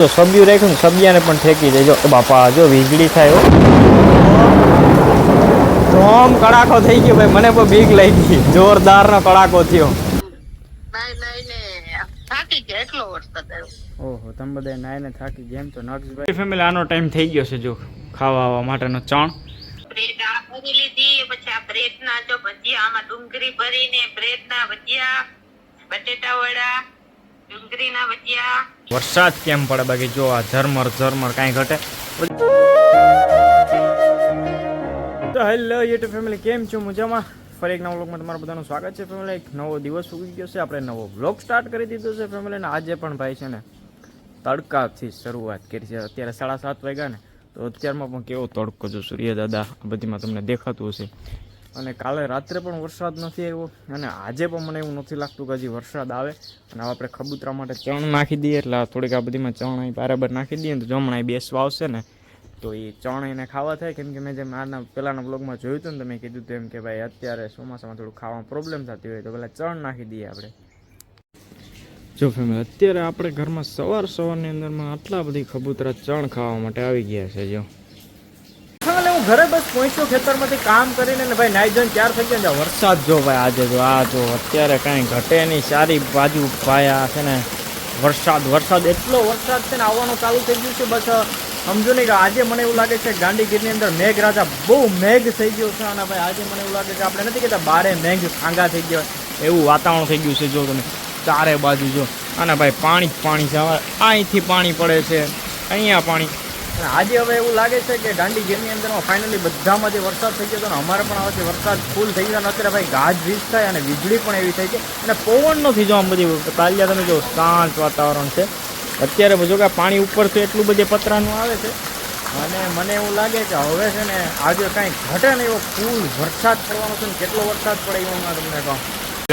જો સબ્યું રાખ્યું ને સબ્યાને પણ ઠેકી દેજો. બાપા જો વીજળી થાય ધોમ કડાકો થઈ ગયો ભાઈ. મને પણ બીક લાગી. કડાકો થયો. નાઈ ને થાકી ગયા એટલો વરસાદ આવ્યો. ઓહો તમે બધા નાઈને થાકી ગયા એમ તો નક્ષભાઈ ફેમિલી આનો ટાઈમ થઈ ગયો છે જો ખાવા આવવા માટેનો ચણ. ભજીયા આમાં ડુંગળી ભરીને બ્રેડ ના ભજીયા બટેટા વડા વરસાદ કેમ પડે બાકી? જો આ ઝરમર ઝરમર કાંઈ ઘટે. તો હેલો યુટ્યુબ ફેમિલી, કેમ છો? મજામાં? ફરી એક નવો વ્લોગમાં તમારું બધાનું સ્વાગત છે ફેમિલી. એક નવો દિવસ ઉગી ગયો છે. આપણે નવો વ્લોગ સ્ટાર્ટ કરી દીધો છે ફેમિલી. અને આજે પણ ભાઈ છે ને તડકાથી શરૂઆત કરી છે. અત્યારે સાડા સાત વાગ્યા ને. તો અત્યારમાં પણ કેવો તડકો જો સૂર્ય દાદા બધીમાં તમને દેખાતું હશે. અને કાલે રાત્રે પણ વરસાદ નથી આવ્યો અને આજે પણ મને એવું નથી લાગતું કે હજી વરસાદ આવે. અને હવે આપણે ખબૂતરા માટે ચણ નાખી દઈએ, એટલે થોડીક આ બધીમાં ચણ અહીં બરાબર નાખી દઈએ ને તો જમણા બેસવા આવશે ને. તો એ ચણ એને ખાવા થાય. કેમ કે મેં જેમ આના પહેલાંના બ્લોગમાં જોયું હતું ને તમે કીધું હતું એમ કે ભાઈ અત્યારે ચોમાસામાં થોડું ખાવામાં પ્રોબ્લેમ થતી હોય તો પહેલાં ચણ નાખી દઈએ આપણે. જો ફેમિલી અત્યારે આપણે ઘરમાં સવાર સવારની અંદરમાં આટલા બધી ખબૂતરા ચણ ખાવા માટે આવી ગયા છે, જો. ઘરે બસ પહોંચ્યો ખેતરમાંથી કામ કરીને ને ભાઈ નાઈ જઈને ત્યાર થઈ ગયા છે. વરસાદ જો ભાઈ આજે જો, આ જો અત્યારે કાંઈ ઘટે નહીં. સારી બાજુ પાયા છે ને વરસાદ વરસાદ એટલો વરસાદ છે ને આવવાનું ચાલુ થઈ ગયું છે. બસ સમજો નહીં કે આજે મને એવું લાગે છે ગાંધીગીરની અંદર મેઘ રાજા બહુ મેઘ થઈ ગયો છે અને ભાઈ આજે મને એવું લાગે છે આપણે નથી કહેતા બારે મેઘ ખાંગા થઈ ગયો. એવું વાતાવરણ થઈ ગયું છે જો તમે ચારે બાજુ જો. અને ભાઈ પાણી જ પાણી છે. અહીંથી પાણી પડે છે. અહીંયા પાણી. અને આજે હવે એવું લાગે છે કે ગાંધીગીરની અંદરમાં ફાઇનલી બધામાં જે વરસાદ થઈ ગયો હતો અમારે પણ હવે વરસાદ ફૂલ થઈ ગયો અત્યારે ભાઈ ગાજવીજ થાય અને વીજળી પણ એવી થઈ છે. અને પવન નથી જો આમ બધી કાલિયા તમે જો શાંત વાતાવરણ છે. અત્યારે જો કે પાણી ઉપરથી એટલું બધે પતરાનું આવે છે. અને મને એવું લાગે કે હવે છે ને, આજે કાંઈ ઘટે ને એવો ફૂલ વરસાદ પડવાનો છે ને, કેટલો વરસાદ પડે એવું તમને કહું.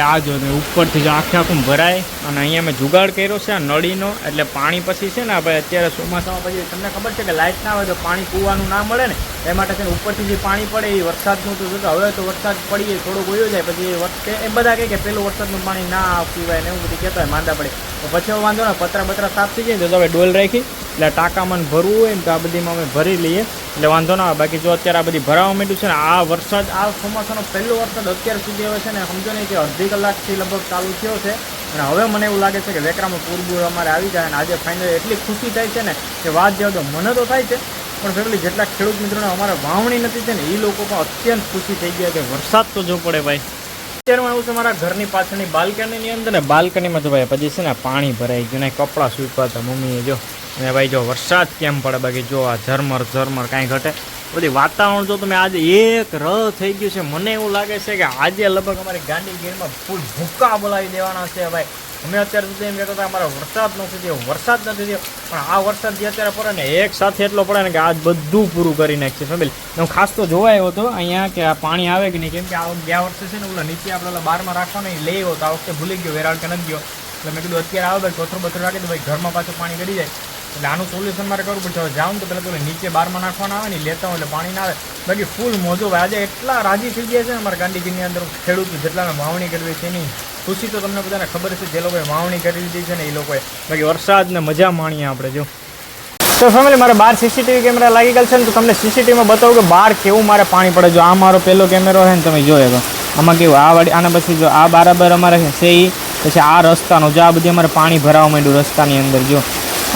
આ જો ને ઉપરથી જો આખે આખું ભરાય. અને અહીંયા મેં જુગાડ કર્યો છે આ નળીનો, એટલે પાણી પછી છે ને ભાઈ અત્યારે ચોમાસામાં પછી તમને ખબર છે કે લાઇટ ના હોય તો પાણી પીવાનું ના મળે ને? એ માટે છે ઉપરથી જે પાણી પડે એ વરસાદનું તો જોતો હવે તો વરસાદ પડીએ, થોડો ગયો જાય, પછી એ વખતે એ બધા કહે કે પેલું વરસાદનું પાણી ના પીવાય ને એવું બધું કહેતા હોય, માંદા પડે. તો પછી વાંધો ને, પતરા બતરા સાફ થઈ જાય તો હવે ડોલ રાખી. એટલે ટાંકામાં ભરવું હોય ને તો આ બધીમાં અમે ભરી લઈએ. એટલે વાંધો ના આવે. બાકી જો અત્યારે આ બધી ભરાવા માંડ્યું છે ને, આ વરસાદ, આ ચોમાસાનો પહેલો વરસાદ અત્યાર સુધી આવે છે ને, સમજો નહીં કે અડધી કલાકથી લગભગ ચાલુ થયો છે. અને હવે મને એવું લાગે છે કે વેકરામાં પૂરબૂર અમારે આવી જાય અને આજે ફાઇનલ એટલી ખુશી થાય છે ને કે વાત જાવ તો મને તો થાય છે. પણ ફેમિલી જેટલા ખેડૂત મિત્રોને અમારે વાવણી નથી છે ને એ લોકો પણ અત્યંત ખુશી થઈ ગયા કે વરસાદ તો જો પડે ભાઈ. અત્યારમાં એવું છે મારા ઘરની પાછળની બાલ્કનીની અંદર ને બાલ્કનીમાં તો ભાઈ પછી છે ને પાણી ભરાઈ ગયું ને કપડાં સૂકવા હતા મમ્મીએ જો અને ભાઈ જો વરસાદ કેમ પડે બાકી જો આ ઝરમર ઝરમર કાંઈ ઘટે. બધી વાતાવરણ જો તમે આજે એક ર થઈ ગયું છે, મને એવું લાગે છે કે આજે લગભગ અમારી ગાંધીગીરમાં ફૂલ ભૂકા બોલાવી દેવાના છે ભાઈ. અમે અત્યાર સુધી એમ કહેતા હતા અમારો વરસાદ નથી થયો, વરસાદ નથી થયો. પણ આ વરસાદ જે અત્યારે પડે ને, એક સાથે એટલો પડે ને કે આજ બધું પૂરું કરી નાખશે ફેમિલી હું ખાસ તો જોવા આવ્યો હતો અહીંયા કે આ પાણી આવે કે નહીં, કેમ કે આ ગયા વર્ષે છે ને, ઓલા નીચે આપણે બારમાં રાખવાનો એ લઈ આવ્યો તો આ વખતે ભૂલી ગયો વેરાળ કે નથી ગયો. એટલે મેં કીધું, અત્યારે આવે ભાઈ, કોથરો બથરો રાખી દો ભાઈ, ઘરમાં પાછું પાણી કરી જાય. એટલે આનું સોલ્યુશન મારે કરવું પડશે. જાઉં તો પહેલાં તો નીચે બારમાં નાખવાના આવે ને લેતા હોય એટલે પાણી ના આવે. બાકી ફૂલ મોજો આજે એટલા રાજી થઈ ગયા છે ને અમારા ગાંધીજીની અંદર ખેડૂતો જેટલાને વાવણી કરવી છે એની ખુશી તો તમને બધાને ખબર છે, જે લોકોએ વાવણી કરી લીધી છે ને એ લોકોએ. બાકી વરસાદને મજા માણીએ આપણે, જો. તો ફેમિલી મારે બહાર સીસીટીવી કેમેરા લાગી ગયેલ છે ને તો તમને સીસીટીવીમાં બતાવું કે બહાર કેવું મારે પાણી પડે. જો આ મારો પહેલો કેમેરો છે ને તમે જોયો તો. આમાં કેવું, આ વાડી આના પછી જો આ બરાબર અમારે છે એ પછી આ રસ્તાનો, જો આ બધી અમારે પાણી ભરાવા માંડ્યું રસ્તાની અંદર, જો.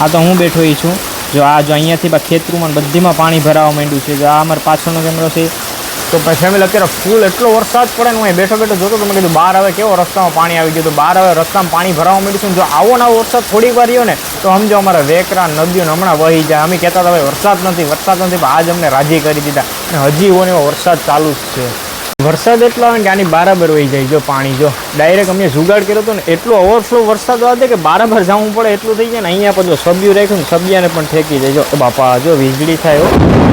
આ તો હું બેઠો છું. જો આ જો અહીંયાથી ખેતરુંમાં બધીમાં પાણી ભરાવા માંડ્યું છે. જો આ અમારે પાછળનો કેમેરો છે. તો પછી ફેમિલી અત્યારે ફૂલ એટલો વરસાદ પડે ને હું બેઠો બેઠો જોતો તો મેં કીધું, બહાર આવે કેવો રસ્તામાં પાણી આવી ગયું? તો બહાર આવે રસ્તામાં પાણી ભરાવા માંડ્યું છે જો આવો ને આવો વરસાદ થોડીક વાર રહ્યો ને, તો સમજો અમારા વેકરા નદીઓ હમણાં વહી જાય. અમે કહેતા હતા, ભાઈ, વરસાદ નથી વરસાદ નથી, પણ આજ અમને રાજી કરી દીધા. અને હજી એવો એવો વરસાદ ચાલુ જ છે. વરસાદ એટલો આવે ને કે આની બરાબર વહી જાય જો પાણી, જો. ડાયરેક્ટ અમને જુગાડ કર્યો હતો ને, એટલો ઓવરફ્લો વરસાદ આવે કે બરાબર જવું પડે એટલું થઈ જાય ને, અહીંયા પણ જો સબ્યું રાખ્યું ને, સબિયાને પણ ઠેકી જાય જો બાપા, જો વીજળી થાય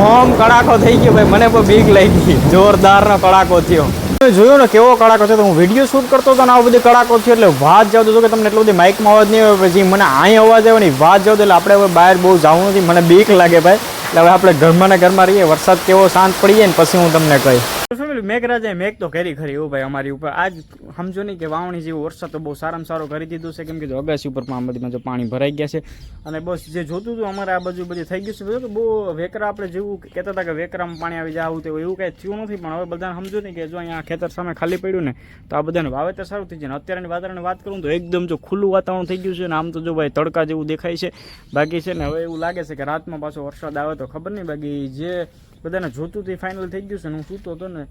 ધોમ કડાકો થઈ ગયો ભાઈ. મને પણ બીક લાગી. જોરદારનો કડાકો થયો. તમે જોયો ને કેવો કડાકો છે? તો હું વીડિયો શૂટ કરતો હતો ને આવો બધી કડાકો થયો એટલે વાત જાવ તો કે તમને એટલો બધી માઇકમાં અવાજ નહીં આવે. પછી મને અહીં અવાજ આવે ને વાત જાવ એટલે આપણે હવે બહાર બહુ જવું નથી. મને બીક લાગે ભાઈ. એટલે હવે આપણે ઘરમાં ને ઘરમાં રહીએ. વરસાદ કેવો શાંત પડી જાય ને પછી હું તમને કહીશ. ફેમિલી મેઘરાજાએ મેઘ તો કરી ખરી એવું ભાઈ અમારી ઉપર. આજ સમજો નહીં કે વાવણી જેવું વરસાદ તો બહુ સારામાં સારો કરી દીધું છે. કેમ કે અગાસી ઉપર પણ બધીમાં જો પાણી ભરાઈ ગયા છે. અને બસ જે જોતું હતું અમારે આ બાજુ બધી થઈ ગયું છે. બધું બહુ વેકરા આપણે જેવું કહેતા હતા કે વેકરામાં પાણી આવી જાવ તેવું એવું કાંઈ થયું નથી. પણ હવે બધાને સમજો નહીં કે જો અહીંયા ખેતર સામે ખાલી પડ્યું ને, તો આ બધાને વાવેતર સારું થઈ જાય. અત્યારની વાતાવરણની વાત કરું તો એકદમ જો ખુલ્લું વાતાવરણ થઈ ગયું છે ને, આમ તો જો ભાઈ તડકા જેવું દેખાય છે. બાકી છે ને હવે એવું લાગે છે કે રાતમાં પાછો વરસાદ આવે તો ખબર નહીં. બાકી જે બધાને જોતું તે ફાઇનલ થઈ ગયું છે હું સૂતો હતો ને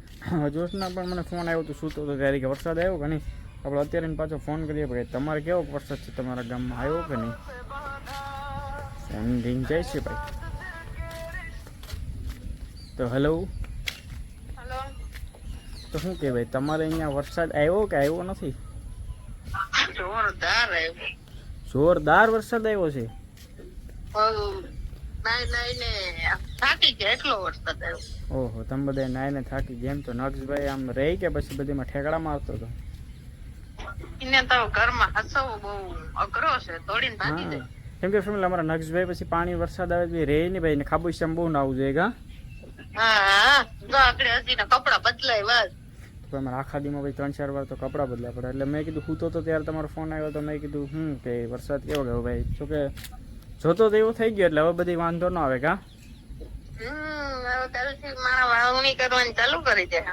જોશના પણ મને ફોન આવ્યો તો સૂતો હતો ત્યારે કે વરસાદ આવ્યો કે નહીં? આપણે અત્યારે પાછો ફોન કરીએ ભાઈ તમારે કેવો વરસાદ છે? તમારા ગામમાં આવ્યો કે નહીં? રિંગ જાય છે ભાઈ. તો હેલો તો શું કે ભાઈ તમારે અહીંયા વરસાદ આવ્યો કે આવ્યો નથી? જોરદાર આવ્યો. જોરદાર વરસાદ આવ્યો છે? થાકી ગયા એટલો વરસાદ આવ્યો. ઓહો તમે બધા નાઈને થાકી ગયા એમ તો નક્ષભાઈ આમ રહી કે પછી બધીમાં ઠેકડા મારતો હતો? એને તો ઘરમાં હસવું બહુ અઘરો છે તોડીને ભાગી જાય. કેમ કે ફેમિલી અમારા નક્ષભાઈ પછી પાણી વરસાદ આવે રે રહે નહીં ભાઈ ને ખાબુશ્યામ બહુ નાવું જોઈએ ગા હા હા. જો કપડા બદલાય તો અમારે આખા દીમાં ભાઈ ત્રણ ચાર વાર તો કપડાં બદલા પડે. એટલે મેં કીધું હું તો ત્યારે તમારો ફોન આવ્યો તો મેં કીધું હમ કે વરસાદ કેવો ગયો ભાઈ? જોકે જોતો તો એવું થઈ ગયો એટલે હવે બધી વાંધો ન આવે કા?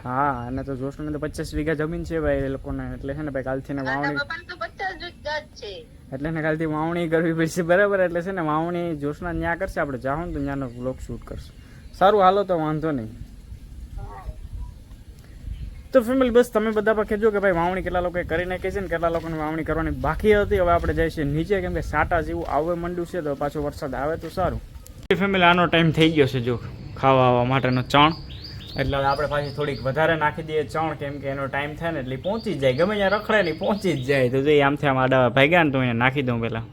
હા અને તો જોશને તો પચાસ વીઘા જમીન છે ભાઈ એ લોકોને એટલે છે ને ભાઈ કાલથી ને વાવણી એટલે ને કાલથી વાવણી કરવી પડશે બરાબર? એટલે છે ને વાવણી જોશના ન્યા કરશે આપણે જાઉં તો ત્યાંનો બ્લોગ શૂટ કરશું. સારું હાલો તો વાંધો નહીં. તો ફેમિલી બસ તમે બધા પર કહેજો કે ભાઈ વાવણી કેટલા લોકોએ કરી નાખી છે ને કેટલા લોકોને વાવણી કરવાની બાકી હતી. હવે આપણે જઈશું નીચે કેમ કે સાટા જેવું આવે મંડ્યું છે તો પાછો વરસાદ આવે તો સારું. ફેમિલી આનો ટાઈમ થઈ ગયો છે, જો ખાવા આવવા માટેનો ચણ. એટલે આપણે પાછી થોડીક વધારે નાખી દઈએ ચણ, કેમ કે એનો ટાઈમ થાય ને એટલે પહોંચી જાય. ગમે ત્યાં રખડે નહીં પહોંચી જ જાય. તો જોઈએ આમથી આમ આડા ભાગ્યા ને તો અહીંયા નાખી દઉં પહેલાં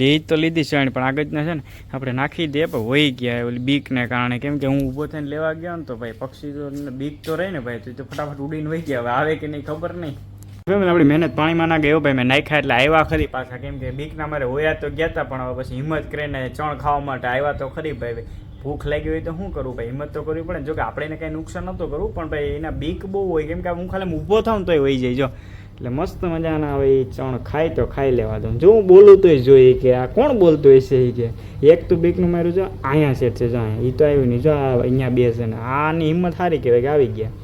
લીધ તો લીધી છે પણ આગળના છે ને, આપણે નાખી દે પણ વહી ગયા ઓલી બીકને કારણે. કેમ કે હું ઊભો થઈને લેવા ગયો ને તો ભાઈ પક્ષી તો બીક તો રહી ને ભાઈ તો ફટાફટ ઉડીને વહી ગયા. હવે આવે કે નહીં ખબર નહીં. ફેમિલી આપણી મહેનત પાણીમાં ના ગયો ભાઈ, મેં નાખ્યા એટલે આવ્યા ખરી પાછા. કેમ કે બીકના મારે હોયા તો ગયા હતા પણ હવે પછી હિંમત કરીને ચણ ખાવા માટે આવ્યા તો ખરી ભાઈ. ભૂખ લાગી હોય તો શું કરું ભાઈ? હિંમત તો કરવી પડે જો કે આપણે એને કંઈ નુકસાન નહોતું કરવું, પણ ભાઈ એના બીક બહુ હોય. કેમ કે હું ખાલી ઊભો થાઉં તોય હોઈ જાય. જો, એટલે મસ્ત મજાના હવે ચણ ખાય તો ખાઈ લેવા દઉં. જો હું બોલું તોય જોઈએ કે આ કોણ બોલતું હશે એ કે? એક તો બીકનું મારું જો, અહીંયા સેટ છે, જો, અહીંયા. એ તો આવ્યું નહીં. જો અહીંયા બે છે ને. આની હિંમત સારી કહેવાય કે આવી ગયા.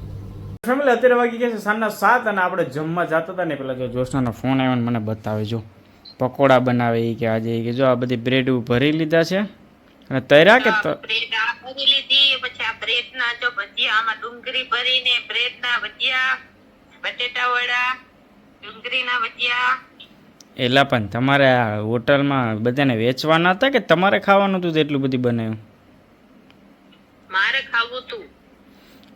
ફેમિલી અત્યારે વાગી ગયા છે સાંજના સાત અને આપણે જમવા જતા હતા ને પેલા જો જોશનાનો ફોન આવ્યો મને બતાવે જો. પકોડા બનાવે એ કે આજે કે જો આ બધી બ્રેડ ભરી લીધા છે. અને તૈરા કે ત- ભરી લીધી પછી આ બ્રેડ ના જો ભજીયા આમાં ડુંગળી ભરીને બ્રેડ ભજીયા બટેટા વડા ડુંગળીના ભજીયા. એલા પણ તમારે આ હોટલમાં બધાને વેચવાના હતા કે તમારે ખાવાનું હતું તો એટલું બધું બનાવ્યું મારે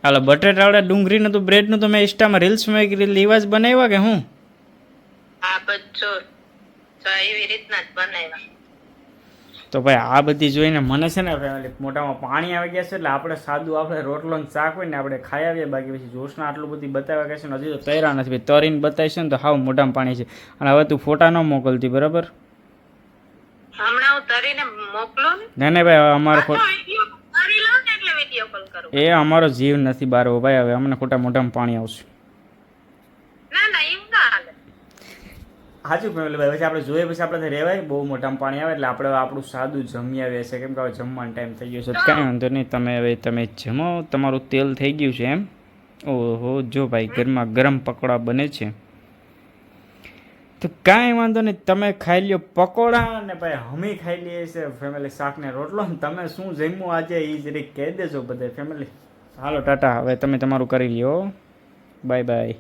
હાલો બટેટાવાળા ડુંગળીનું તો બ્રેડનું તો મેં ઇન્સ્ટામાં રીલ્સમાં એક રીલ એવા જ બનાવ્યા કે હું? આ બધું એવી રીતના જ બનાવ્યા. તો ભાઈ આ બધી જોઈને મને છે ને મોટામાં પાણી આવી ગયા છે એટલે આપણે સાદું આપણે રોટલો ને શાક હોય ને આપણે ખાઈ આવીએ બાકી પછી જોશના આટલું બધી બતાવ્યા કે છે ને હજી તો તૈયાર નથી. ભાઈ તરીને બતાવીશ ને તો હાવ મોટામાં પાણી છે. અને હવે તું ફોટા ન મોકલતી બરાબર? હમણાં હું તરીને મોકલું ને? ના ભાઈ અમારો પાછો ખોટ વીડિયો કરી લઉં ને એટલે વીડિયો કોલ કરું એ અમારો જીવ નથી બહાર ભાઈ હવે અમને ખોટા મોઢામાં પાણી આવશે. હાજુ ફેમિલી ભાઈ પછી આપણે જોઈએ પછી આપણે રહેવાય બહુ મોટામાં પાણી આવે એટલે આપણે આપણું સાદું જમી આવીએ છીએ. કેમ કે હવે જમવાનો ટાઈમ થઈ ગયો છે. કાંઈ વાંધો નહીં તમે હવે તમે જમો. તમારું તેલ થઈ ગયું છે એમ. ઓહો જો ભાઈ ઘરમાં ગરમ પકોડા બને છે. તો કાંઈ વાંધો નહીં, તમે ખાઈ લ્યો પકોડા અને ભાઈ હમી ખાઈ લઈએ છે ફેમિલી શાકને રોટલો. ને તમે શું જમ્યું આજે, એ જ રીતે કહી દેજો બધે ફેમિલી હાલો, ટાટા. હવે તમે તમારું કરી લ્યો. બાય બાય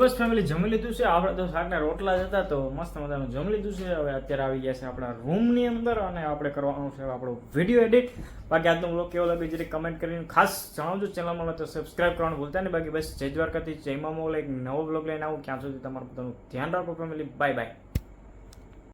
બસ ફેમિલી જમી લીધું છે. આપણે તો શાકના રોટલા જ હતા, તો મસ્ત મજાનું જમી લીધું છે. હવે અત્યારે આવી ગયા છે આપણા રૂમની અંદર અને આપણે કરવાનું છે આપણો વીડિયો એડિટ બાકી આજનો બ્લોગ કેવો લાગે જરી કમેન્ટ કરીને ખાસ જણાવજો. ચેનલમાં તો સબસ્ક્રાઇબ કરવાનું ભૂલતા નહીં. બાકી બસ જય દ્વારકાથી, જય મામો એક નવો બ્લોગ લઈને આવું. ક્યાં સુધી તમારું પોતાનું ધ્યાન રાખો ફેમિલી બાય બાય